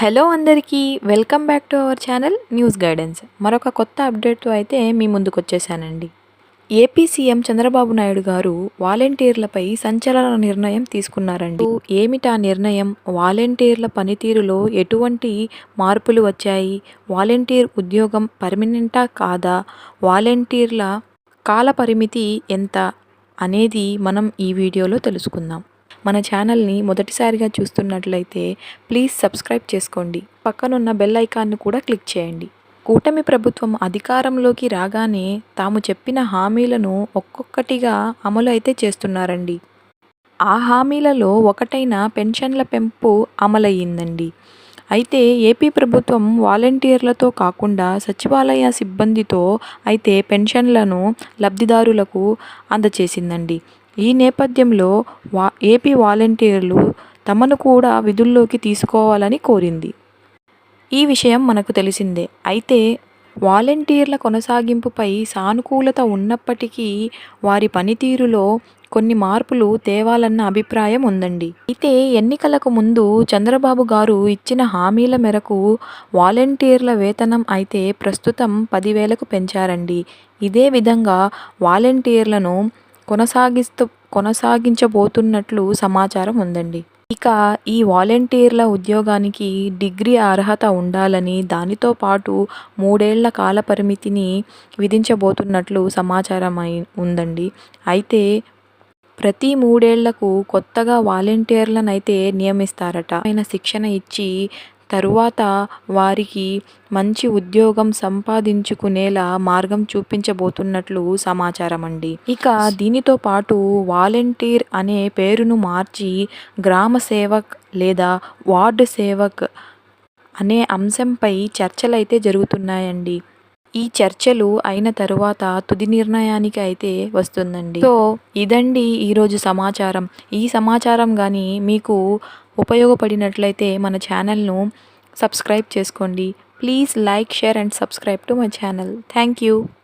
Hello అందరికీ welcome back to our channel news guidance. మరొక కొత్త అప్డేట్తో అయితే మీ ముందుకు వచ్చేసానండి. ఏపీ సీఎం చంద్రబాబు నాయుడు గారు వాలంటీర్లపై సంచలన నిర్ణయం తీసుకున్నారండి. ఏమిటా నిర్ణయం? వాలంటీర్ల పనితీరులో ఎటువంటి మార్పులు వచ్చాయి? వాలంటీర్ ఉద్యోగం పర్మనెంటా కాదా? వాలంటీర్ల కాల పరిమితి ఎంత? అనేది మనం ఈ వీడియోలో తెలుసుకుందాం. మన ఛానల్ని మొదటిసారిగా చూస్తున్నట్లయితే ప్లీజ్ సబ్స్క్రైబ్ చేసుకోండి. పక్కనున్న బెల్ ఐకాన్ను కూడా క్లిక్ చేయండి. కూటమి ప్రభుత్వం అధికారంలోకి రాగానే తాము చెప్పిన హామీలను ఒక్కొక్కటిగా అమలు అయితే చేస్తున్నారండి. ఆ హామీలలో ఒకటైన పెన్షన్ల పెంపు అమలయ్యిందండి. అయితే ఏపీ ప్రభుత్వం వాలంటీర్లతో కాకుండా సచివాలయ సిబ్బందితో అయితే పెన్షన్లను లబ్ధిదారులకు అందచేసిందండి. ఈ నేపథ్యంలో వా ఏపీ వాలంటీర్లు తమను కూడా విధుల్లోకి తీసుకోవాలని కోరింది. ఈ విషయం మనకు తెలిసిందే. అయితే వాలంటీర్ల కొనసాగింపుపై సానుకూలత ఉన్నప్పటికీ వారి పనితీరులో కొన్ని మార్పులు తేవాలన్న అభిప్రాయం ఉందండి. అయితే ఎన్నికలకు ముందు చంద్రబాబు గారు ఇచ్చిన హామీల మేరకు వాలంటీర్ల వేతనం అయితే ప్రస్తుతం పదివేలకు పెంచారండి. ఇదే విధంగా వాలంటీర్లను కొనసాగిస్తూ కొనసాగించబోతున్నట్లు సమాచారం ఉందండి. ఇక ఈ వాలంటీర్ల ఉద్యోగానికి డిగ్రీ అర్హత ఉండాలని దానితో పాటు మూడేళ్ళ కాల పరిమితిని విధించబోతున్నట్లు సమాచారం అయి ఉందండి. అయితే ప్రతి మూడేళ్ళకు కొత్తగా వాలంటీర్లనైతే నియమిస్తారట. ఆయన శిక్షణ ఇచ్చి తరువాత వారికి మంచి ఉద్యోగం సంపాదించుకునేలా మార్గం చూపించబోతున్నట్లు సమాచారం అండి ఇక దీనితో పాటు వాలంటీర్ అనే పేరును మార్చి గ్రామ సేవక్ లేదా వార్డు సేవక్ అనే అంశంపై చర్చలైతే జరుగుతున్నాయండి. ఈ చర్చలు అయిన తరువాత తుది నిర్ణయానికి అయితే వస్తుందండి. సో ఇదండి ఈరోజు సమాచారం. ఈ సమాచారం కానీ మీకు ఉపయోగపడినట్లయితే మన ఛానల్ను సబ్స్క్రైబ్ చేసుకోండి. Please like share and subscribe to my channel. Thank you.